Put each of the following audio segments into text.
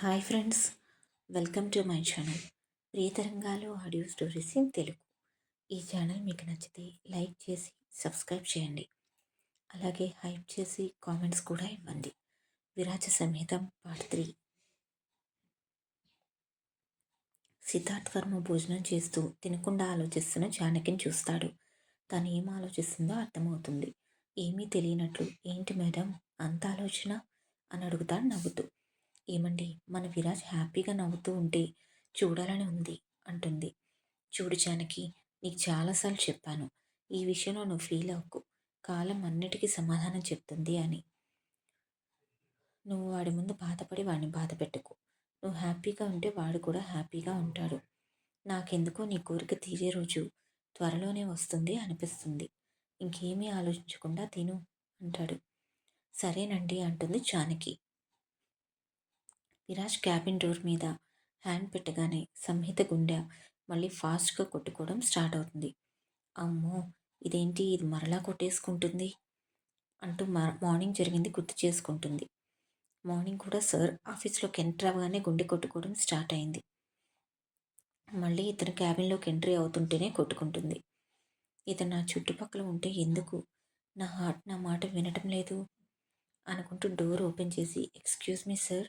Hi friends welcome to my channel. ప్రియతరంగాలు audio stories in Telugu. ఈ channel మీకు నచ్చితే like చేసి సబ్స్క్రైబ్ చేయండి. అలాగే హైప్ చేసి కామెంట్స్ కూడా ఇవ్వండి. విరాజ సమేతం పార్ట్ త్రీ. సిద్ధార్థ్ వర్మ భోజనం చేస్తూ తినకుండా ఆలోచిస్తున్న జానకిని చూస్తాడు. తను ఏం ఆలోచిస్తుందో అర్థమవుతుంది. ఏమీ తెలియనట్లు ఏంటి మేడం అంత ఆలోచన? అని అడుగుతాడు నవ్వుతూ. ఏమండి? మన విరాజ్ హ్యాపీగా నవ్వుతూ ఉంటే చూడాలని ఉంది అంటుంది. చూడు జానకి నీకు చాలాసార్లు చెప్పాను. ఈ విషయంలో నువ్వు ఫీల్ అవ్వకు. కాలం అన్నిటికీ సమాధానం చెప్తుంది అని. నువ్వు వాడి ముందు బాధపడి వాడిని బాధ పెట్టుకో. నువ్వు హ్యాపీగా ఉంటే వాడు కూడా హ్యాపీగా ఉంటాడు. నాకెందుకో నీ కోరిక తీరే రోజు త్వరలోనే వస్తుంది అనిపిస్తుంది. ఇంకేమీ ఆలోచించకుండా తిను అంటాడు. సరేనండి అంటుంది జానకి. విరాజ్ క్యాబిన్ డోర్ మీద హ్యాండ్ పెట్టగానే సంహిత గుండె మళ్ళీ ఫాస్ట్గా కొట్టుకోవడం స్టార్ట్ అవుతుంది. అమ్మో! ఇదేంటి? ఇది మరలా కొట్టేసుకుంటుంది? అంటూ మార్నింగ్ జరిగింది గుర్తు చేసుకుంటుంది. మార్నింగ్ కూడా సార్ ఆఫీస్లోకి ఎంటర్ అవ్వగానే గుండె కొట్టుకోవడం స్టార్ట్ అయింది. మళ్ళీ ఇతను క్యాబిన్లోకి ఎంట్రీ అవుతుంటేనే కొట్టుకుంటుంది. ఇతను నా చుట్టుపక్కల ఉంటే ఎందుకు? నా హార్ట్ నా మాట వినటం లేదు అనుకుంటూ డోర్ ఓపెన్ చేసి ఎక్స్క్యూజ్ మీ సార్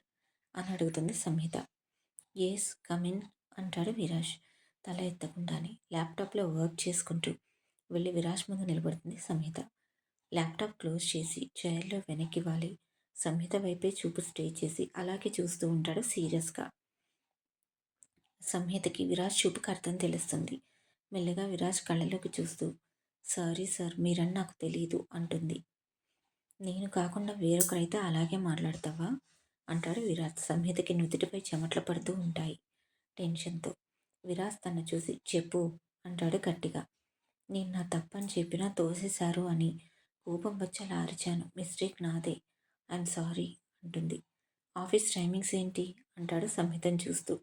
అని అడుగుతుంది సంహిత. ఎస్ కమిన్ అంటాడు విరాజ్ తల ఎత్తకుండానే. ల్యాప్టాప్లో వర్క్ చేసుకుంటూ వెళ్ళి విరాజ్ ముందు నిలబడుతుంది సంహిత. ల్యాప్టాప్ క్లోజ్ చేసి చైర్లో వెనక్కి వాలి సంహిత వైపే చూపు స్టే చేసి అలాగే చూస్తూ ఉంటాడు సీరియస్గా. సంహితకి విరాజ్ చూపుకి అర్థం తెలుస్తుంది. మెల్లగా విరాజ్ కళ్ళలోకి చూస్తూ సారీ సార్ మీరని నాకు తెలియదు అంటుంది. నేను కాకుండా వేరొకరైతే అలాగే మాట్లాడతావా? అంటాడు విరాజ్ సంహితకి నుదుటిపై చెమట్లు పడుతూ ఉంటాయి. టెన్షన్తో. విరాజ్ తను చూసి చెప్పు అంటాడు గట్టిగా. నేను నా తప్పని చెప్పినా తోసేశారు అని కోపం వచ్చేలా అరిచాను. మిస్టేక్ నాదే. ఐఎమ్ సారీ అంటుంది. ఆఫీస్ టైమింగ్స్ ఏంటి? అంటాడు సంహితను చూస్తూ.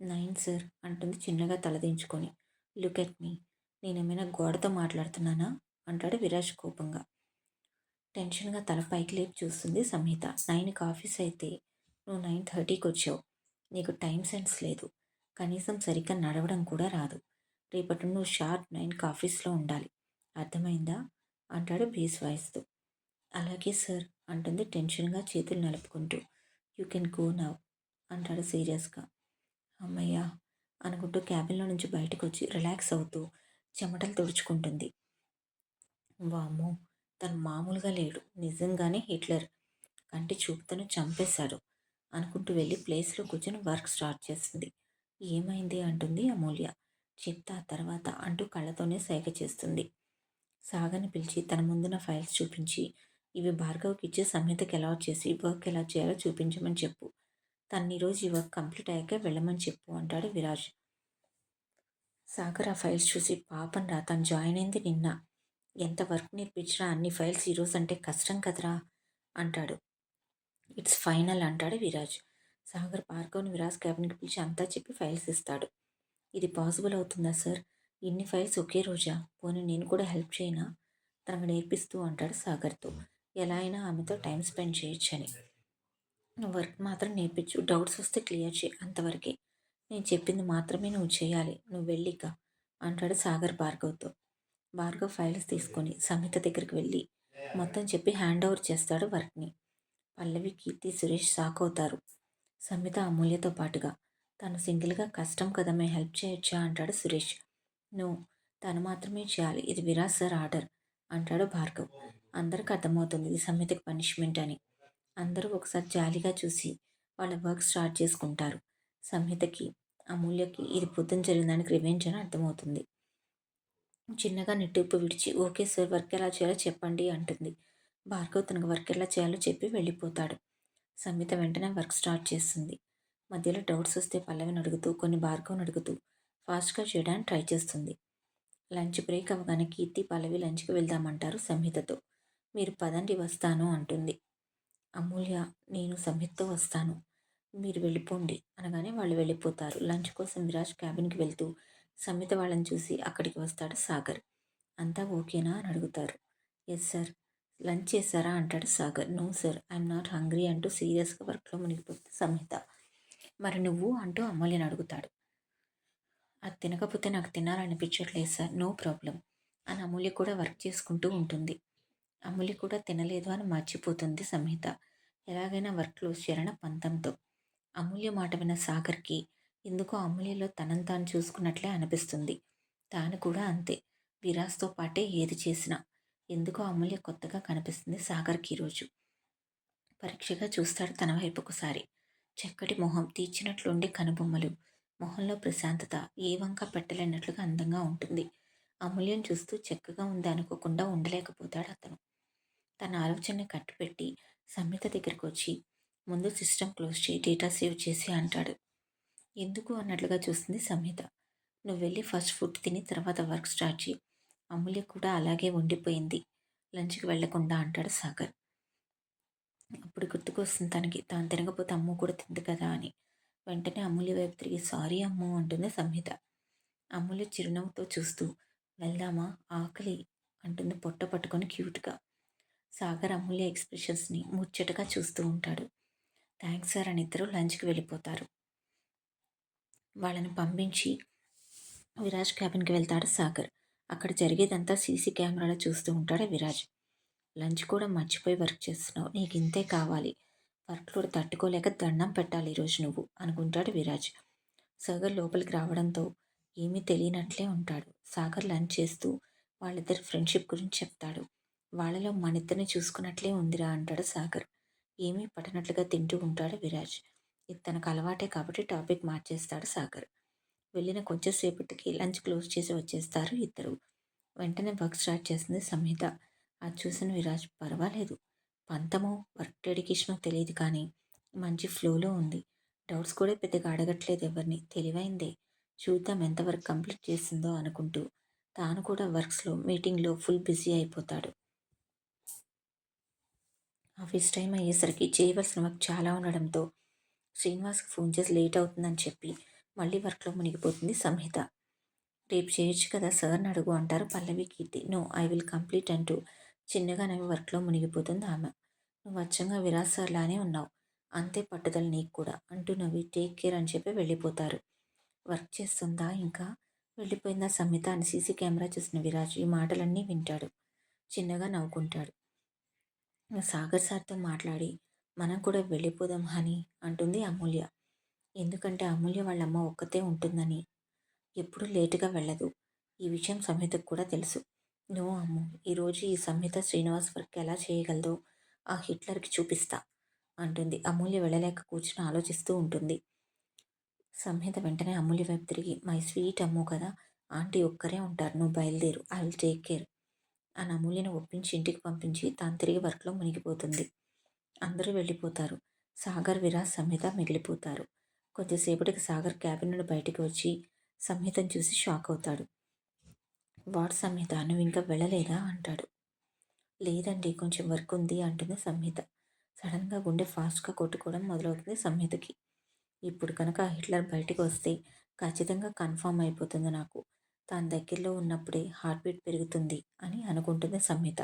నైన్ సార్ అంటుంది చిన్నగా తలదించుకొని లుక్ ఎట్ మీ. నేనేమైనా గోడతో మాట్లాడుతున్నానా? అంటాడు విరాజ్ కోపంగా. టెన్షన్గా తల పైకి లేపి చూస్తుంది సంహిత నైన్కి ఆఫీస్ అయితే నువ్వు నైన్ థర్టీకి వచ్చావు. నీకు టైం సెన్స్ లేదు. కనీసం సరిగ్గా నడవడం కూడా రాదు. రేపటి నువ్వు షార్ప్ నైన్కి ఆఫీస్లో ఉండాలి. అర్థమైందా? అంటాడు బేస్ వాయిస్తో. అలాగే సార్ అంటుంది టెన్షన్గా చేతులు నలుపుకుంటూ. యూ కెన్ గో నవ్ అంటాడు సీరియస్గా. అమ్మయ్యా అనుకుంటూ క్యాబిన్లో నుంచి బయటకు వచ్చి రిలాక్స్ అవుతూ చెమటలు తుడుచుకుంటుంది. వామ్మో తను మామూలుగా లేడు. నిజంగానే హిట్లర్. కంటి చూపుతను చంపేశాడు అనుకుంటూ వెళ్ళి ప్లేస్లో కూర్చొని వర్క్ స్టార్ట్ చేస్తుంది. ఏమైంది? అంటుంది అమూల్య. చెప్తా తర్వాత అంటూ కళ్ళతోనే సైగ చేస్తుంది. సాగని పిలిచి తన ముందున ఫైల్స్ చూపించి ఇవి భార్గవ్కి ఇచ్చే సంహితకి ఎలా చేసి వర్క్ ఎలా చేయాలో చూపించమని చెప్పు. తను ఈరోజు ఈ వర్క్ కంప్లీట్ అయ్యాక వెళ్ళమని చెప్పు అంటాడు విరాజ్. సాగర్ ఆ ఫైల్స్ చూసి పాపం రా తను జాయిన్ అయింది నిన్న. ఎంత వర్క్ నేర్పించినా అన్ని ఫైల్స్ ఈరోజు అంటే కష్టం కదరా? అంటాడు. ఇట్స్ ఫైనల్ అంటాడు విరాజ్. సాగర్ భార్గవ్ని విరాజ్ క్యాబిన్కి పిలిచి అంతా చెప్పి ఫైల్స్ ఇస్తాడు. ఇది పాసిబుల్ అవుతుందా సార్? ఇన్ని ఫైల్స్ ఒకే రోజా? పోనీ నేను కూడా హెల్ప్ చేయనా? తనకు నేర్పిస్తూ అంటాడు సాగర్తో. ఎలా అయినా ఆమెతో టైం స్పెండ్ చేయొచ్చని. వర్క్ మాత్రం నేర్పించు. డౌట్స్ వస్తే క్లియర్ చేయి అంతవరకే. నేను చెప్పింది మాత్రమే నువ్వు చేయాలి. నువ్వు వెళ్ళిక అంటాడు సాగర్ భార్గవ్తో భార్గవ్ ఫైల్స్ తీసుకొని సమిత దగ్గరికి వెళ్ళి మొత్తం చెప్పి హ్యాండ్ ఓవర్ చేస్తాడు వర్క్ని. పల్లవి కీర్తి సురేష్ షాక్ అవుతారు. సమిత అమూల్యతో పాటుగా తను సింగిల్గా కష్టం కదా మేము హెల్ప్ చేయొచ్చా? అంటాడు సురేష్. నువ్వు తను మాత్రమే చేయాలి. ఇది విరాజ్ సార్ ఆర్డర్ అంటాడు భార్గవ్. అందరికి అర్థమవుతుంది ఇది సమితకి పనిష్మెంట్ అని. అందరూ ఒకసారి జాలీగా చూసి వాళ్ళ వర్క్ స్టార్ట్ చేసుకుంటారు. సంహితకి అమూల్యకి ఇది పొద్దున జరిగిన రివెంజ్ అని అర్థమవుతుంది. చిన్నగా నిట్టూపు విడిచి ఓకే సార్ వర్క్ ఎలా చేయాలో చెప్పండి అంటుంది. భార్గవ్ తనకు వర్క్ ఎలా చేయాలో చెప్పి వెళ్ళిపోతాడు. సంహిత వెంటనే వర్క్ స్టార్ట్ చేస్తుంది. మధ్యలో డౌట్స్ వస్తే పల్లవిని అడుగుతూ కొన్ని భార్గవ్ని అడుగుతూ ఫాస్ట్గా చేయడానికి ట్రై చేస్తుంది. లంచ్ బ్రేక్ అవ్వగానే కీర్తి పల్లవి లంచ్కి వెళ్దామంటారు సంహితతో. మీరు పదండి వస్తాను అంటుంది. అమూల్య నేను సంహితతో వస్తాను. మీరు వెళ్ళిపోండి అనగానే వాళ్ళు వెళ్ళిపోతారు. లంచ్ కోసం విరాజ్ క్యాబిన్కి వెళ్తూ సంహిత వాళ్ళని చూసి అక్కడికి వస్తాడు సాగర్. అంతా ఓకేనా? అని అడుగుతారు. ఎస్ సార్ లంచ్ చేశారా? అంటాడు Sagar. No sir I'm not hungry అంటూ సీరియస్గా వర్క్లో మునిగిపోతుంది సంహిత మరి నువ్వు? అంటూ అమూల్యని అడుగుతాడు. అది తినకపోతే నాకు తినాలనిపించట్లేదు సార్ నో ప్రాబ్లం అని అమూల్య కూడా వర్క్ చేసుకుంటూ ఉంటుంది. అమూల్య కూడా తినలేదు అని మర్చిపోతుంది సంహిత ఎలాగైనా వర్క్ క్లోజ్ చేయాలన్న పంతంతో. అమూల్య మాట విన్న సాగర్కి ఎందుకో అమూల్యలో తనని తాను చూసుకున్నట్లే అనిపిస్తుంది. తాను కూడా అంతే. విరాస్తో పాటే ఏది చేసినా. ఎందుకో అమూల్య కొత్తగా కనిపిస్తుంది సాగర్కి ఈరోజు పరీక్షగా చూస్తాడు తన వైపు ఒకసారి. చక్కటి మొహం తీర్చినట్లుండి కనుబొమ్మలు. మొహంలో ప్రశాంతత ఏ వంక పెట్టలేనట్లుగా అందంగా ఉంటుంది. అమూల్యం చూస్తూ చక్కగా ఉంది అనుకోకుండా ఉండలేకపోతాడు అతను. తన ఆలోచనని కట్టుపెట్టి సమ్మిత దగ్గరికి వచ్చి ముందు సిస్టమ్ క్లోజ్ చేయి డేటా సేవ్ చేసి అంటాడు. ఎందుకు అన్నట్లుగా చూస్తుంది సంహిత నువ్వు వెళ్ళి ఫస్ట్ ఫుడ్ తిని తర్వాత వర్క్ స్టార్ట్ చేయి అమూల్య కూడా అలాగే ఉండిపోయింది. లంచ్కి వెళ్ళకుండా అంటాడు సాగర్. అప్పుడు గుర్తుకొస్తుంది తనకి తాను తినకపోతే అమ్ము కూడా తింది కదా అని. వెంటనే అమూల్య వైపు తిరిగి సారీ అమ్ము అంటుంది సంహిత అమూల్య చిరునవ్వుతో చూస్తూ వెళ్దామా? ఆకలి అంటుంది పొట్ట పట్టుకొని క్యూట్గా. సాగర్ అమూల్య ఎక్స్ప్రెషన్స్ని ముచ్చటగా చూస్తూ ఉంటాడు. థ్యాంక్స్ సార్ అని ఇద్దరు లంచ్కి వెళ్ళిపోతారు. వాళ్ళని పంపించి విరాజ్ క్యాబిన్కి వెళ్తాడు సాగర్. అక్కడ జరిగేదంతా సీసీ కెమెరాలో చూస్తూ ఉంటాడు విరాజ్. లంచ్ కూడా మర్చిపోయి వర్క్ చేస్తున్నావు. నీకు ఇంతే కావాలి. వర్క్ లోడ్ తట్టుకోలేక దండం పెట్టాలి ఈరోజు నువ్వు అనుకుంటాడు విరాజ్. సాగర్ లోపలికి రావడంతో ఏమీ తెలియనట్లే ఉంటాడు. సాగర్ లంచ్ చేస్తూ వాళ్ళిద్దరి ఫ్రెండ్షిప్ గురించి చెప్తాడు. వాళ్ళలో మనిద్దరిని చూసుకున్నట్లే ఉందిరా అంటాడు సాగర్. ఏమీ పట్టనట్లుగా తింటూ ఉంటాడు విరాజ్. ఇది తనకు అలవాటే కాబట్టి టాపిక్ మార్చేస్తాడు సాగర్. వెళ్ళిన కొంచెంసేపటికి లంచ్ క్లోజ్ చేసి వచ్చేస్తారు ఇద్దరు. వెంటనే వర్క్ స్టార్ట్ చేసింది సంహిత అది చూసిన విరాజ్ పర్వాలేదు. పంతము వర్క్ డెడికేషనో తెలియదు కానీ మంచి ఫ్లోలో ఉంది. డౌట్స్ కూడా పెద్దగా అడగట్లేదు ఎవరిని. తెలివైందే. చూద్దాం ఎంతవరకు కంప్లీట్ చేసిందో అనుకుంటూ తాను కూడా వర్క్స్లో మీటింగ్లో ఫుల్ బిజీ అయిపోతాడు. ఆఫీస్ టైం అయ్యేసరికి చేయవలసిన వర్క్ చాలా ఉండడంతో శ్రీనివాస్కి ఫోన్ చేసి లేట్ అవుతుందని చెప్పి మళ్ళీ వర్క్లో మునిగిపోతుంది సంహిత. రేపు చేయొచ్చు కదా సార్ని అడుగు అంటారు Pallavi Keerthi. No I will complete అంటూ చిన్నగా నవ్వి వర్క్లో మునిగిపోతుంది ఆమె. నువ్వు అచ్చంగా విరాజ్ సార్లానే ఉన్నావు. అంతే పట్టుదల నీకు కూడా అంటూ నవ్వి టేక్ కేర్ అని చెప్పి వెళ్ళిపోతారు. వర్క్ చేస్తుందా ఇంకా? వెళ్ళిపోయిందా సంహిత అని సీసీ కెమెరా చూసిన విరాజ్ ఈ మాటలన్నీ వింటాడు. చిన్నగా నవ్వుకుంటాడు. సాగర్ సార్తో మాట్లాడి మనం కూడా వెళ్ళిపోదాం హని అంటుంది అమూల్య. ఎందుకంటే అమూల్య వాళ్ళమ్మ ఒక్కతే ఉంటుందని. ఎప్పుడు లేటుగా వెళ్ళదు. ఈ విషయం సంహితకు కూడా తెలుసు. నో అమ్ము ఈరోజు ఈ సంహిత శ్రీనివాస్ వర్క్ ఎలా చేయగలదో ఆ హిట్లర్కి చూపిస్తా అంటుంది. అమూల్య వెళ్ళలేక కూర్చుని ఆలోచిస్తూ ఉంటుంది. సంహిత వెంటనే అమూల్య వైపు తిరిగి మై స్వీట్ అమ్ము కదా ఆంటీ ఒక్కరే ఉంటారు నువ్వు బయలుదేరు ఐ విల్ టేక్ కేర్ అని అమూల్యను ఒప్పించి ఇంటికి పంపించి తాను తిరిగి వర్క్లో మునిగిపోతుంది. అందరూ వెళ్ళిపోతారు. సాగర్ విరాజ్ సంహిత మిగిలిపోతారు. కొద్దిసేపటికి సాగర్ క్యాబిన్ నుండి బయటికి వచ్చి సంహితను చూసి షాక్ అవుతాడు. వాడు సంహిత నువ్వు ఇంకా వెళ్ళలేదా? అంటాడు. లేదండి కొంచెం వర్క్ ఉంది అంటుంది సంహిత సడన్గా గుండె ఫాస్ట్గా కొట్టుకోవడం మొదలవుతుంది సంహితకి ఇప్పుడు కనుక హిట్లర్ బయటికి వస్తే ఖచ్చితంగా కన్ఫామ్ అయిపోతుంది నాకు. తన దగ్గరలో ఉన్నప్పుడే హార్ట్ బీట్ పెరుగుతుంది అని అనుకుంటుంది సంహిత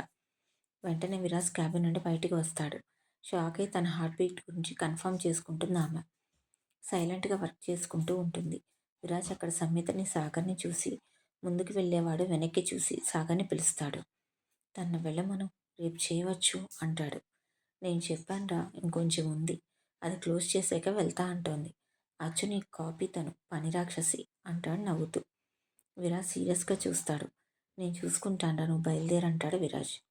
వెంటనే విరాజ్ క్యాబిన్ నుండి బయటికి వస్తాడు. షాక్ అయి తన హార్ట్ బీట్ గురించి కన్ఫర్మ్ చేసుకుంటుంది ఆమె. సైలెంట్గా వర్క్ చేసుకుంటూ ఉంటుంది. విరాజ్ అక్కడ సమ్మితని సాగర్ని చూసి ముందుకు వెళ్ళేవాడు వెనక్కి చూసి సాగర్ని పిలుస్తాడు. తన వెళ్ళమను రేపు చేయవచ్చు అంటాడు. నేను చెప్పానురా ఇంకొంచెం ఉంది. అది క్లోజ్ చేసాక వెళ్తా అంటోంది. అచ్చుని కాపీ తను పని రాక్షసి అంటాడు నవ్వుతూ. విరాజ్ సీరియస్గా చూస్తాడు. నేను చూసుకుంటాను నువ్వు బయలుదేరంటాడు విరాజ్.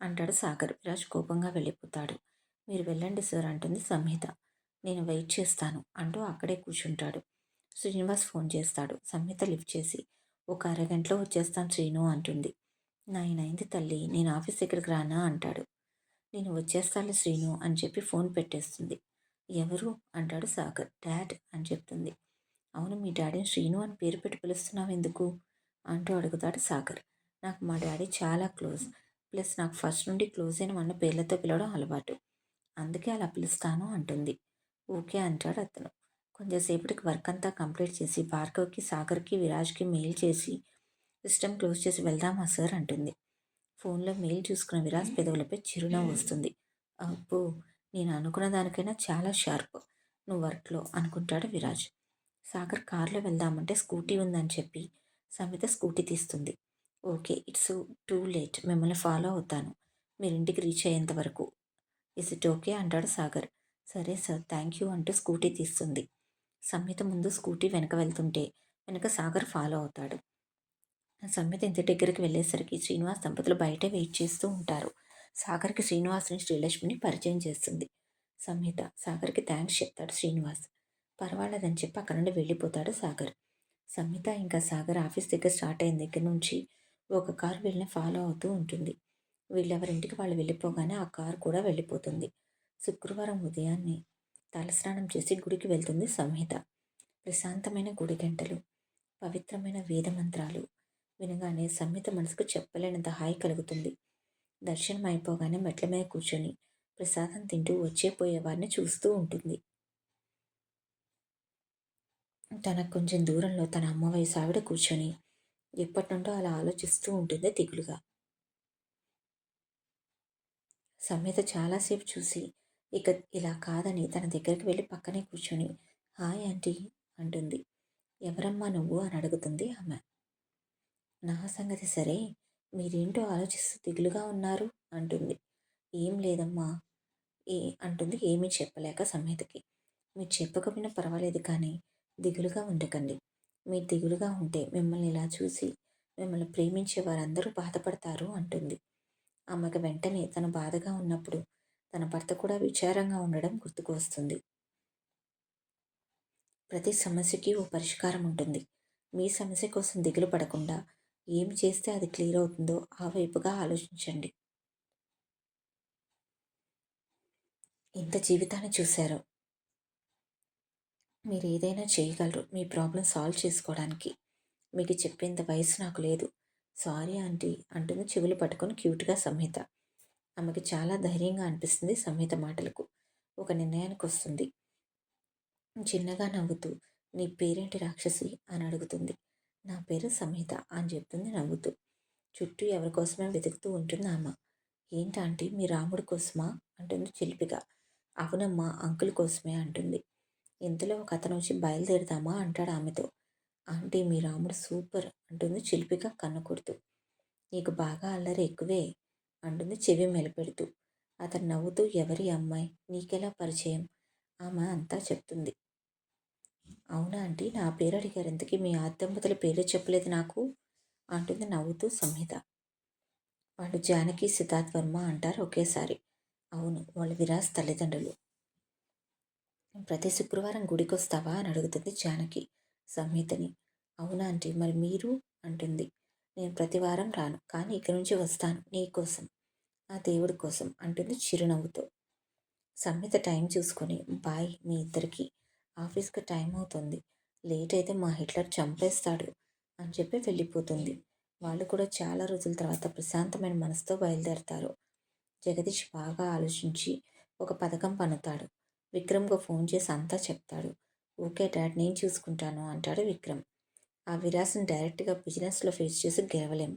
అంటాడు సాగర్. విరాజ్ కోపంగా వెళ్ళిపోతాడు. మీరు వెళ్ళండి సార్ అంటుంది సంహిత. నేను వెయిట్ చేస్తాను అంటూ అక్కడే కూర్చుంటాడు. శ్రీనివాస్ ఫోన్ చేస్తాడు. సంహిత లిఫ్ట్ చేసి ఒక అరగంటలో వచ్చేస్తాను శ్రీను అంటుంది. నాయనైంది అయింది తల్లి. నేను ఆఫీస్ దగ్గరికి రానా అంటాడు. నేను వచ్చేస్తాను శ్రీను అని చెప్పి ఫోన్ పెట్టేస్తుంది. ఎవరు? అంటాడు సాగర్. డాడ్ అని చెప్తుంది. అవును మీ డాడీని శ్రీను అని పేరు పెట్టి పిలుస్తున్నావు ఎందుకు అంటూ అడుగుతాడు సాగర్. నాకు మా డాడీ చాలా క్లోజ్. ప్లస్ నాకు ఫస్ట్ నుండి క్లోజ్ అయిన మన పేర్లతో పిలవడం అలవాటు. అందుకే అలా పిలుస్తాను అంటుంది. ఓకే అంటాడు అతను. కొంచెంసేపటికి వర్క్ అంతా కంప్లీట్ చేసి భార్గవ్కి సాగర్కి విరాజ్కి మెయిల్ చేసి సిస్టమ్ క్లోజ్ చేసి వెళ్దామా సార్ అంటుంది. ఫోన్లో మెయిల్ చూసుకున్న విరాజ్ పెదవులపై చిరునవ్వు వస్తుంది. అబ్బో! నేను అనుకున్న దానికైనా చాలా షార్ప్. నువ్వు వర్క్లో అనుకుంటాడు విరాజ్. సాగర్ కార్లో వెళ్దామంటే స్కూటీ ఉందని చెప్పి సమిత స్కూటీ తీస్తుంది. ఓకే. It's too late. మిమ్మల్ని ఫాలో అవుతాను. మీరు ఇంటికి రీచ్ అయ్యేంత వరకు. Is it okay? అంటాడు సాగర్. సరే సార్. థ్యాంక్ యూ అంటూ స్కూటీ తీస్తుంది. సంహిత ముందు స్కూటీ వెనక వెళ్తుంటే వెనక సాగర్ ఫాలో అవుతాడు. సంహిత ఇంటి దగ్గరికి వెళ్ళేసరికి శ్రీనివాస్ దంపతులు బయటే వెయిట్ చేస్తూ ఉంటారు. సాగర్కి శ్రీనివాస్ని శ్రీలక్ష్మిని పరిచయం చేస్తుంది. సంహిత సాగర్కి థ్యాంక్స్ చెప్తాడు శ్రీనివాస్. పర్వాలేదని చెప్పి అక్కడ నుండి వెళ్ళిపోతాడు సాగర్. సమ్మిత ఇంకా సాగర్ ఆఫీస్ దగ్గర స్టార్ట్ అయిన దగ్గర నుంచి ఒక కారు వీళ్ళని ఫాలో అవుతూ ఉంటుంది. వీళ్ళెవరింటికి వాళ్ళు వెళ్ళిపోగానే ఆ కారు కూడా వెళ్ళిపోతుంది. శుక్రవారం ఉదయాన్నే తలస్నానం చేసి గుడికి వెళ్తుంది సంహిత. ప్రశాంతమైన గుడి గంటలు పవిత్రమైన వేద మంత్రాలు వినగానే సంహిత మనసుకు చెప్పలేనంత హాయి కలుగుతుంది. దర్శనం అయిపోగానే మెట్ల మీద కూర్చొని ప్రసాదం తింటూ వచ్చే పోయేవారిని చూస్తూ ఉంటుంది. తనకు కొంచెం దూరంలో తన అమ్మ వయసు ఆవిడ కూర్చొని ఎప్పటి నుండో అలా ఆలోచిస్తూ ఉంటుంది దిగులుగా. సమేత చాలాసేపు చూసి ఇక ఇలా కాదని తన దగ్గరికి వెళ్ళి పక్కనే కూర్చొని హాయ్ ఆంటీ అంటుంది. ఎవరమ్మా నువ్వు అని అడుగుతుంది ఆమె. నా సంగతి సరే మీరేంటో ఆలోచిస్తూ దిగులుగా ఉన్నారు అంటుంది. ఏం లేదమ్మా ఏ అంటుంది ఏమీ చెప్పలేక సమేతకి మీరు చెప్పకపోయినా పర్వాలేదు కానీ దిగులుగా ఉండకండి. మీరు దిగులుగా ఉంటే మిమ్మల్ని ఇలా చూసి మిమ్మల్ని ప్రేమించే వారందరూ బాధపడతారు అంటుంది. ఆమెకు వెంటనే తన బాధగా ఉన్నప్పుడు తన భర్త కూడా విచారంగా ఉండడం గుర్తుకు వస్తుంది. ప్రతి సమస్యకి ఓ పరిష్కారం ఉంటుంది. మీ సమస్య కోసం దిగులు పడకుండా ఏమి చేస్తే అది క్లియర్ అవుతుందో ఆ వైపుగా ఆలోచించండి. ఇంత జీవితాన్ని చూశారు. మీరు ఏదైనా చేయగలరు మీ ప్రాబ్లం సాల్వ్ చేసుకోవడానికి. మీకు చెప్పేంత వయసు నాకు లేదు. సారీ ఆంటీ అంటుంది చెవులు పట్టుకొని క్యూట్గా సంహిత ఆమెకి చాలా ధైర్యంగా అనిపిస్తుంది సంహిత మాటలకు. ఒక నిర్ణయానికి వస్తుంది. చిన్నగా నవ్వుతూ నీ పేరేంటి రాక్షసి? అని అడుగుతుంది. నా పేరు సంహిత అని చెప్తుంది నవ్వుతూ. చుట్టూ ఎవరి కోసమే వెతుకుతూ ఉంటుంది ఆమె. ఏంటంటే మీ రాముడి కోసమా? అంటుంది చిలిపిగా. అవునమ్మా అంకుల్ కోసమే అంటుంది. ఇంతలో ఒక అతను వచ్చి బయలుదేరుదామా? అంటాడు ఆమెతో. ఆంటీ మీ రాముడు సూపర్ అంటుంది చిలిపిగా కన్ను కొడుతూ నీకు బాగా అల్లరి ఎక్కువే అంటుంది చెవి మెలపెడుతూ. అతను నవ్వుతూ ఎవరి అమ్మాయి? నీకెలా పరిచయం? ఆమె అంతా చెప్తుంది. అవునా ఆంటీ నా పేరు అడిగారు ఇంతకీ మీ ఆద్దంపతుల పేరు చెప్పలేదు నాకు? అంటుంది నవ్వుతూ సంహిత. వాళ్ళు జానకి సిద్ధార్థ్ వర్మ అంటారు ఒకేసారి. అవును వాళ్ళు విరాజ్ తల్లిదండ్రులు. ప్రతి శుక్రవారం గుడికి వస్తావా అని అడుగుతుంది జానకి. సంహితని అవునా ఆంటీ మరి మీరు? అంటుంది. నేను ప్రతి వారం రాను కానీ ఇక్కడి నుంచి వస్తాను నీ కోసం. ఆ దేవుడి కోసం అంటుంది చిరునవ్వుతో. సంహిత టైం చూసుకొని బాయ్ మీ ఇద్దరికి. ఆఫీస్కి టైం అవుతుంది. లేట్ అయితే మా హిట్లర్ చంపేస్తాడు అని చెప్పి వెళ్ళిపోతుంది. వాళ్ళు కూడా చాలా రోజుల తర్వాత ప్రశాంతమైన మనసుతో బయలుదేరతారు. జగదీష్ బాగా ఆలోచించి ఒక పథకం పన్నుతాడు. విక్రమ్కు ఫోన్ చేసి అంతా చెప్తాడు. ఓకే డాడ్ నేను చూసుకుంటాను అంటాడు విక్రమ్. ఆ విరాసం డైరెక్ట్గా బిజినెస్లో ఫేస్ చేసి గెలవలేం.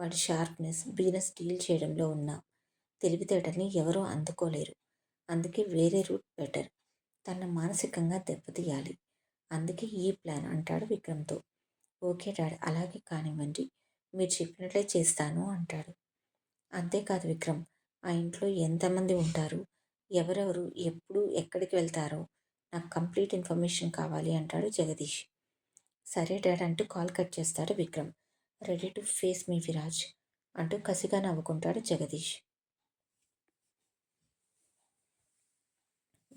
వాడి షార్ప్నెస్ బిజినెస్ డీల్ చేయడంలో ఉన్న తెలివితేటల్ని ఎవరూ అందుకోలేరు. అందుకే వేరే రూట్ బెటర్. తన మానసికంగా దెబ్బతీయాలి. అందుకే ఈ ప్లాన్ అంటాడు విక్రమ్తో. ఓకే డాడ్ అలాగే కానివ్వండి. మీరు చెప్పినట్లే చేస్తాను అంటాడు. అంతేకాదు విక్రమ్ ఆ ఇంట్లో ఎంతమంది ఉంటారు? ఎవరెవరు ఎప్పుడు ఎక్కడికి వెళ్తారో నాకు కంప్లీట్ ఇన్ఫర్మేషన్ కావాలి అంటాడు జగదీష్. సరే డాడ్ అంటూ కాల్ కట్ చేస్తాడు Vikram. Ready to face me Viraj అంటూ కసిగా నవ్వుకుంటాడు జగదీష్.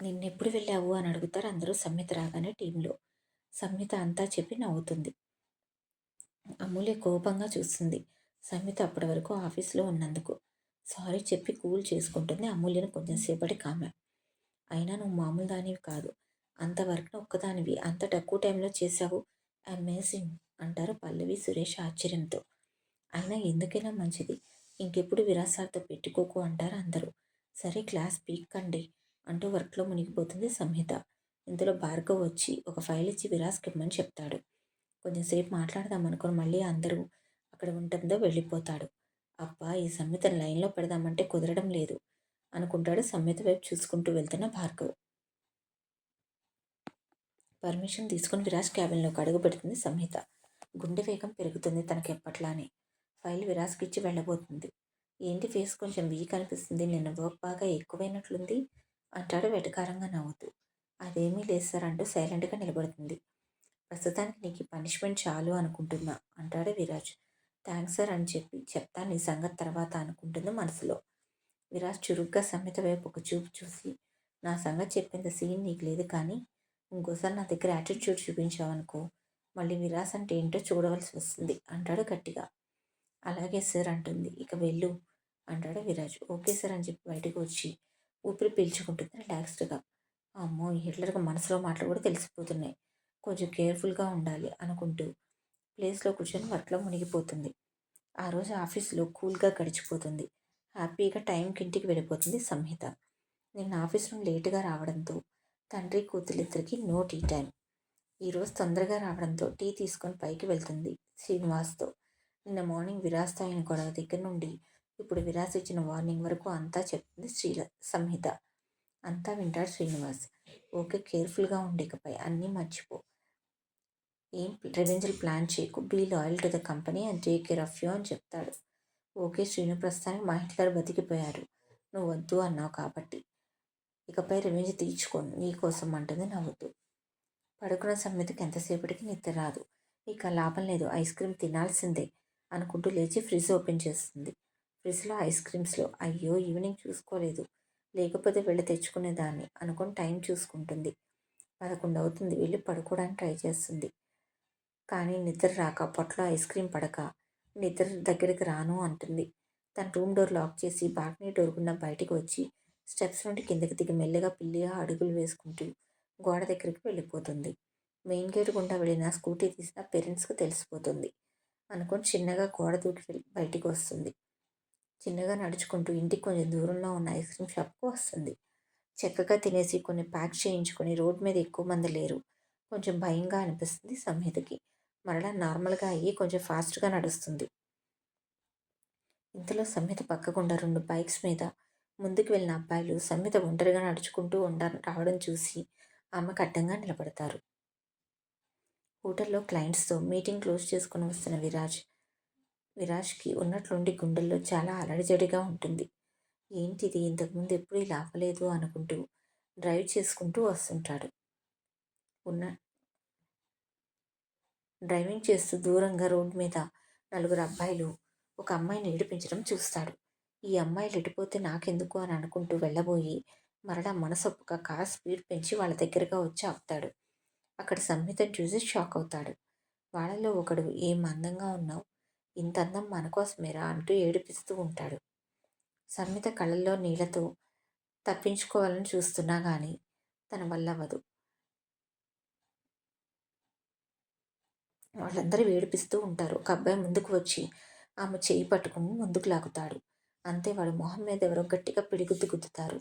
నిన్నెప్పుడు వెళ్ళావు అని అడుగుతారు అందరూ సమ్మిత రాగానే టీంలో. సమ్మిత అంతా చెప్పి నవ్వుతుంది. అమూల్య కోపంగా చూస్తుంది. సమ్మిత అప్పటి వరకు ఆఫీస్లో ఉన్నందుకు. సారీ చెప్పి కూల్ చేసుకుంటుంది అమూల్యను కొంచెం సేపటి కామె. అయినా నువ్వు మామూలు దానివి కాదు. అంతవరకు ఒక్కదానివి. అంత తక్కువ టైంలో చేశావు. అమేజింగ్ అంటారు పల్లవి సురేష్ ఆశ్చర్యంతో. అయినా ఎందుకైనా మంచిది. ఇంకెప్పుడు విరాసాలతో పెట్టుకోకు అంటారు అందరూ. సరే క్లాస్ పీక్కండి అంటూ వర్క్లో మునిగిపోతుంది సంహిత. ఇందులో భార్గవ్ వచ్చి ఒక ఫైల్ ఇచ్చి విరాస్కి ఇమ్మని చెప్తాడు. కొంచెంసేపు మాట్లాడదాం అనుకుని మళ్ళీ అందరూ అక్కడ ఉంటుందో వెళ్ళిపోతాడు. అబ్బా ఈ సమ్మితను లైన్లో పెడదామంటే కుదరడం లేదు అనుకుంటాడు సమ్మిత వైపు చూసుకుంటూ వెళ్తున్న భార్గవ్. పర్మిషన్ తీసుకుని విరాజ్ క్యాబిన్లోకి అడుగు పెడుతుంది సంహిత గుండె వేగం పెరుగుతుంది తనకి ఎప్పట్లానే ఫైల్ విరాజ్కి ఇచ్చి వెళ్ళబోతుంది. ఏంటి ఫేస్ కొంచెం వీక్ అనిపిస్తుంది నిన్న వర్క్ బాగా ఎక్కువైనట్లుంది అంటాడు వెటకారంగా నవ్వుతూ. అదేమీ లేదు సార్ అంటూ సైలెంట్గా నిలబడుతుంది. ప్రస్తుతానికి నీకు పనిష్మెంట్ చాలు అనుకుంటున్నా అంటాడు విరాజ్. థ్యాంక్స్ సార్ అని చెప్పి చెప్తా నీ సంగతి తర్వాత అనుకుంటుంది మనసులో. విరాజ్ చురుగ్గా సమ్మిత వైపు ఒక చూపు చూసి నా సంగతి చెప్పేంత సీన్ నీకు లేదు కానీ ఇంకోసారి నా దగ్గర యాటిట్యూడ్ చూపించావనుకో మళ్ళీ విరాస్ అంటే ఏంటో చూడవలసి వస్తుంది అంటాడు గట్టిగా. అలాగే సార్ అంటుంది ఇక వెళ్ళు అంటాడు విరాజ్. ఓకే సార్ అని చెప్పి బయటకు వచ్చి ఊపిరి పీల్చుకుంటుంది రిలాక్స్డ్గా అమ్మో హిట్లర్గా మనసులో మాటలు కూడా తెలిసిపోతున్నాయి. కొంచెం కేర్ఫుల్గా ఉండాలి అనుకుంటూ ప్లేస్లో కూర్చొని వర్క్లో మునిగిపోతుంది. ఆ రోజు ఆఫీస్లో కూల్గా గడిచిపోతుంది. హ్యాపీగా టైంకి ఇంటికి వెళ్ళిపోతుంది సంహిత. నిన్న ఆఫీస్ నుండి లేటుగా రావడంతో తండ్రి కూతురిద్దరికి నో టీ టైం. ఈరోజు తొందరగా రావడంతో టీ తీసుకొని పైకి వెళ్తుంది శ్రీనివాస్తో. నిన్న మార్నింగ్ విరాస్తో అయిన గొడవ దగ్గర నుండి ఇప్పుడు విరాస్ ఇచ్చిన వార్నింగ్ వరకు అంతా చెప్తుంది శ్రీల సంహిత. అంతా వింటాడు శ్రీనివాస్. ఓకే కేర్ఫుల్గా ఉండేకపై అన్నీ మర్చిపో. ఏం రెవెంజల్ ప్లాన్ చేయకు. Be loyal to the company and take care of you అని చెప్తాడు. ఓకే శ్రీను ప్రస్తుతానికి మా హిట్లర్ బతికిపోయారు. నువ్వు వద్దు అన్నావు కాబట్టి. ఇకపై రివెంజ్ తీర్చుకోను. నీకోసం అంటుంది నవ్వుతూ. పడుకున్న సమ్మెతకి ఎంతసేపటికి నిద్ర రాదు. ఇక లాభం లేదు. ఐస్ క్రీమ్ తినాల్సిందే అనుకుంటూ లేచి ఫ్రిడ్జ్ ఓపెన్ చేస్తుంది. ఫ్రిడ్జ్లో ఐస్ క్రీమ్స్లో అయ్యో ఈవినింగ్ చూసుకోలేదు. లేకపోతే వెళ్ళి తెచ్చుకునేదాన్ని అనుకుని టైం చూసుకుంటుంది. పదకొండు అవుతుంది. వెళ్ళి పడుకోవడానికి ట్రై చేస్తుంది. కానీ నిద్ర రాక పొట్లో ఐస్ క్రీమ్ పడక నిద్ర దగ్గరికి రాను అంటుంది. తన రూమ్ డోర్ లాక్ చేసి బాల్కనీ డోర్ గుండా బయటికి వచ్చి స్టెప్స్ నుండి కిందకి దిగి మెల్లగా పిల్లిగా అడుగులు వేసుకుంటూ గోడ దగ్గరికి వెళ్ళిపోతుంది. మెయిన్ గేట్ గుండా వెళ్ళిన స్కూటీ తీసిన పేరెంట్స్కి తెలిసిపోతుంది. అనుకుని చిన్నగా గోడ దూకి బయటికి వస్తుంది. చిన్నగా నడుచుకుంటూ ఇంటికి కొంచెం దూరంలో ఉన్న ఐస్ క్రీమ్ షాప్కి వస్తుంది. చక్కగా తినేసి కొన్ని ప్యాక్ చేయించుకొని రోడ్ మీద ఎక్కువ మంది లేరు. కొంచెం భయంగా అనిపిస్తుంది సంహితకి మరలా నార్మల్గా అయ్యి కొంచెం ఫాస్ట్గా నడుస్తుంది. ఇంతలో సంహిత పక్కకుండా రెండు బైక్స్ మీద ముందుకు వెళ్ళిన అబ్బాయిలు సంహిత ఒంటరిగా నడుచుకుంటూ ఉండ రావడం చూసి ఆమె కట్టంగా నిలబడతారు. హోటల్లో క్లయింట్స్తో మీటింగ్ క్లోజ్ చేసుకుని వస్తున్న విరాజ్ విరాజ్కి ఉన్నట్లుండి గుండెల్లో చాలా అలడిజడిగా ఉంటుంది. ఏంటిది? ఇంతకుముందు ఎప్పుడు ఇలా అవ్వలేదు అనుకుంటూ డ్రైవ్ చేసుకుంటూ వస్తుంటాడు. ఉన్న డ్రైవింగ్ చేస్తూ దూరంగా రోడ్డు మీద నలుగురు అబ్బాయిలు ఒక అమ్మాయిని ఏడిపించడం చూస్తాడు. ఈ అమ్మాయిలు ఎడిపోతే నాకెందుకు అని అనుకుంటూ వెళ్ళబోయి మరలా మనసొప్పుగా కార్ స్పీడ్ పెంచి వాళ్ళ దగ్గరగా వచ్చి ఆపుతాడు. అక్కడ సంహితను చూసి షాక్ అవుతాడు. వాళ్ళలో ఒకడు ఏం అందంగా ఉన్నావు? ఇంత అందం మన కోసమేరా? అంటూ ఏడిపిస్తూ ఉంటాడు. సంహిత కళ్ళల్లో నీళ్ళతో తప్పించుకోవాలని చూస్తున్నా కానీ తన వల్ల అవ్వదు. వాళ్ళందరూ ఏడిపిస్తూ ఉంటారు. ఒక అబ్బాయి ముందుకు వచ్చి ఆమె చేయి పట్టుకుని ముందుకు లాగుతాడు. అంతే వాడు మొహం మీద ఎవరో గట్టిగా పిడిగుద్దు గుద్దుతారు.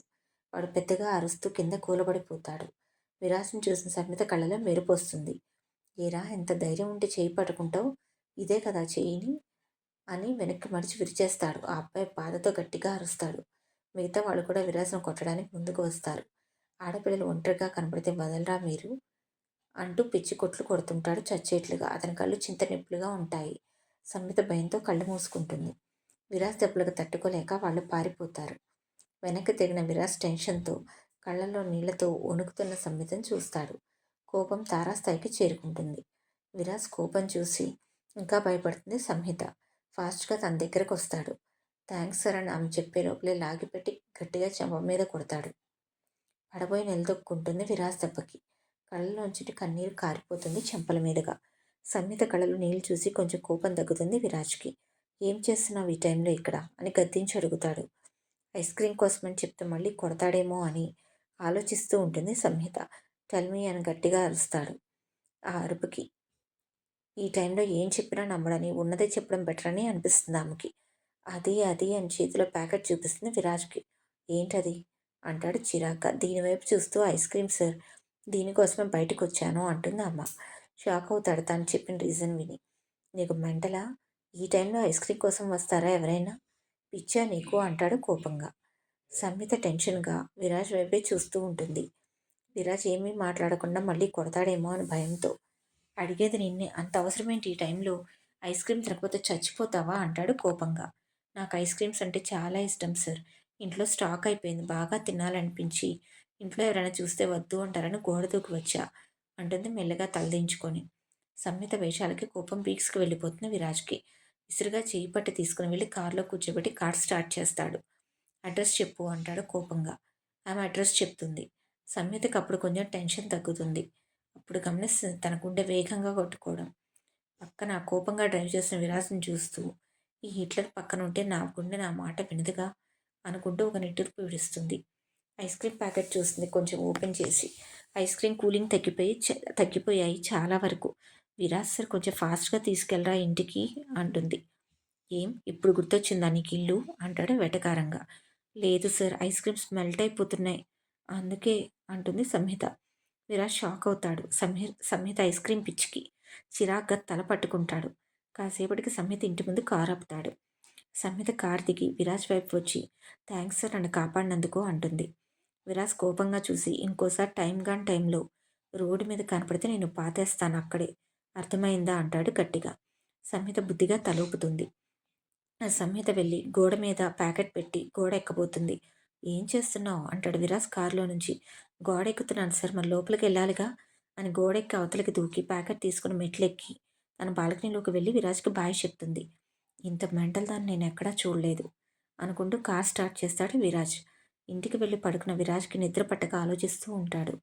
వాడు పెద్దగా అరుస్తూ కింద కూలబడిపోతాడు. విరాసం చూసిన సమిత కళ్ళలో మెరుపు వస్తుంది. ఏరా ఎంత ధైర్యం ఉంటే చేయి పట్టుకుంటావు? ఇదే కదా చేయిని అని వెనక్కి మడిచి విరిచేస్తాడు. ఆ అబ్బాయి బాధతో గట్టిగా అరుస్తాడు. మిగతా వాళ్ళు కూడా విరాసం కొట్టడానికి ముందుకు వస్తారు. ఆడపిల్లలు ఒంటరిగా కనపడితే వదలరా మీరు? అంటూ పిచ్చి కొట్లు కొడుతుంటాడు చచ్చేట్లుగా. అతని కళ్ళు చింత నిప్పులుగా ఉంటాయి. సంహిత భయంతో కళ్ళు మూసుకుంటుంది. విరాస్ దెబ్బలకు తట్టుకోలేక వాళ్ళు పారిపోతారు. వెనక్కి తిరిగిన విరాస్ టెన్షన్తో కళ్ళల్లో నీళ్ళతో వణుకుతున్న సంహితను చూస్తాడు. కోపం తారాస్థాయికి చేరుకుంటుంది. విరాస్ కోపం చూసి ఇంకా భయపడుతుంది సంహిత ఫాస్ట్గా తన దగ్గరకు వస్తాడు. థ్యాంక్స్ సార్ అని ఆమె చెప్పే లోపలే లాగిపెట్టి గట్టిగా చెంప మీద కొడతాడు. పడబోయి నిలదొక్కుంటుంది విరాజ్ దెబ్బకి. కళ్ళలోంచి కన్నీరు కారిపోతుంది చెంపల మీదుగా. సన్నిత కళలు నీళ్ళు చూసి కొంచెం కోపం తగ్గుతుంది విరాజ్కి. ఏం చేస్తున్నావు ఈ టైంలో ఇక్కడ? అని గద్దించి అడుగుతాడు. ఐస్ క్రీమ్ కోసమని చెప్తే మళ్ళీ కొడతాడేమో అని ఆలోచిస్తూ ఉంటుంది సంహిత టెల్మీ అని గట్టిగా అరుస్తాడు ఆ అరుపుకి. ఈ టైంలో ఏం చెప్పినా నమ్మడని ఉన్నదే చెప్పడం బెటర్ అని అనిపిస్తుంది ఆమెకి. అది అది అని చేతిలో ప్యాకెట్ చూపిస్తుంది విరాజ్కి. ఏంటది? అంటాడు చిరాక దీనివైపు చూస్తూ ఐస్ క్రీమ్ సార్. దీనికోసమే బయటకు వచ్చాను అంటుంది అమ్మ. షాక్ అవుతాడు తను చెప్పిన రీజన్ విని. నీకు మెంటలా? ఈ టైంలో ఐస్ క్రీమ్ కోసం వస్తారా ఎవరైనా? పిచ్చా నీకు అంటాడు కోపంగా. సమ్మిత టెన్షన్గా విరాజ్ వైపే చూస్తూ ఉంటుంది. విరాజ్ ఏమీ మాట్లాడకుండా మళ్ళీ కొడతాడేమో అని భయంతో. అడిగేది నిన్నే అంత అవసరమేంటి ఈ టైంలో? ఐస్ క్రీమ్ తినకపోతే చచ్చిపోతావా? అంటాడు కోపంగా. నాకు ఐస్ క్రీమ్స్ అంటే చాలా ఇష్టం సార్. ఇంట్లో స్టాక్ అయిపోయింది బాగా తినాలనిపించి. ఇంట్లో ఎవరైనా చూస్తే వద్దు అంటారని గోడ దూకి వచ్చా. అంటుంది మెల్లగా తలదించుకొని సమ్మిత వేషాలకి కోపం పీక్స్కి వెళ్ళిపోతుంది విరాజ్కి. విసురుగా చేయి పట్టి తీసుకుని వెళ్ళి కారులో కూర్చోబెట్టి కార్ స్టార్ట్ చేస్తాడు. అడ్రస్ చెప్పు అంటాడు కోపంగా. ఆమె అడ్రస్ చెప్తుంది. సంహితకు అప్పుడు కొంచెం టెన్షన్ తగ్గుతుంది. అప్పుడు గమనిస్తుంది తన గుండె వేగంగా కొట్టుకోవడం. పక్కన కోపంగా డ్రైవ్ చేసిన విరాజ్ని చూస్తూ ఈ హిట్లర్ పక్కన ఉంటే నా గుండె నా మాట వినదుగా? అనుకుంటూ ఒక నిట్టూర్పు విడుస్తుంది. ఐస్ క్రీమ్ ప్యాకెట్ చూస్తుంది కొంచెం ఓపెన్ చేసి ఐస్ క్రీమ్ కూలింగ్ తగ్గిపోయి తగ్గిపోయాయి చాలా వరకు. విరాజ్ సార్ కొంచెం ఫాస్ట్గా తీసుకెళ్ళరా ఇంటికి అంటుంది. ఏం? ఇప్పుడు గుర్తొచ్చిందా నీకు ఇల్లు? అంటాడు వెటకారంగా. లేదు సార్ ఐస్ క్రీమ్స్ మెల్ట్ అయిపోతున్నాయి. అందుకే అంటుంది సంహిత. విరాజ్ షాక్ అవుతాడు. సంహి సంహిత ఐస్ క్రీమ్ పిచ్చికి చిరాగ్గా తల పట్టుకుంటాడు. కాసేపటికి సంహిత ఇంటి ముందు కారు ఆపుతాడు. సంహిత కార్ దిగి విరాజ్ వైపు వచ్చి థ్యాంక్స్ సార్ నన్ను కాపాడినందుకు అంటుంది. విరాజ్ కోపంగా చూసి ఇంకోసారి టైం గాన్ టైంలో రోడ్డు మీద కనపడితే నేను పాతేస్తాను అక్కడే. అర్థమైందా? అంటాడు గట్టిగా. సంహిత బుద్ధిగా తలూపుతుంది. సంహిత వెళ్ళి గోడ మీద ప్యాకెట్ పెట్టి గోడ ఎక్కబోతుంది. ఏం చేస్తున్నావు? అంటాడు విరాజ్ కారులో నుంచి. గోడ ఎక్కుతున్నాను సార్ మరి లోపలికి వెళ్ళాలిగా? అని గోడెక్కి అవతలకి దూకి ప్యాకెట్ తీసుకుని మెట్లెక్కి తన బాల్కనీలోకి వెళ్ళి విరాజ్కి బాయ్ చెప్తుంది. ఇంత మెంటల్ దాన్ని నేను ఎక్కడా చూడలేదు అనుకుంటూ కార్ స్టార్ట్ చేస్తాడు విరాజ్. ఇంటికి వెళ్ళి పడుకున్న విరాజ్కి నిద్ర పట్టక ఆలోచిస్తూ ఉంటాడు.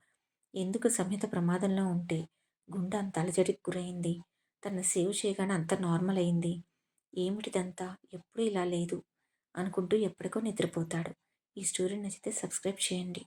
ఎందుకు సమేత ప్రమాదంలో ఉంటే? గుండె అంత అలజడికి గురైంది. తను సేవ్ చేయగానే అంత నార్మల్ అయింది. ఏమిటిదంతా? ఎప్పుడూ ఇలా లేదు అనుకుంటూ ఎప్పటికో నిద్రపోతాడు. ఈ స్టోరీ నచ్చితే సబ్స్క్రైబ్ చేయండి.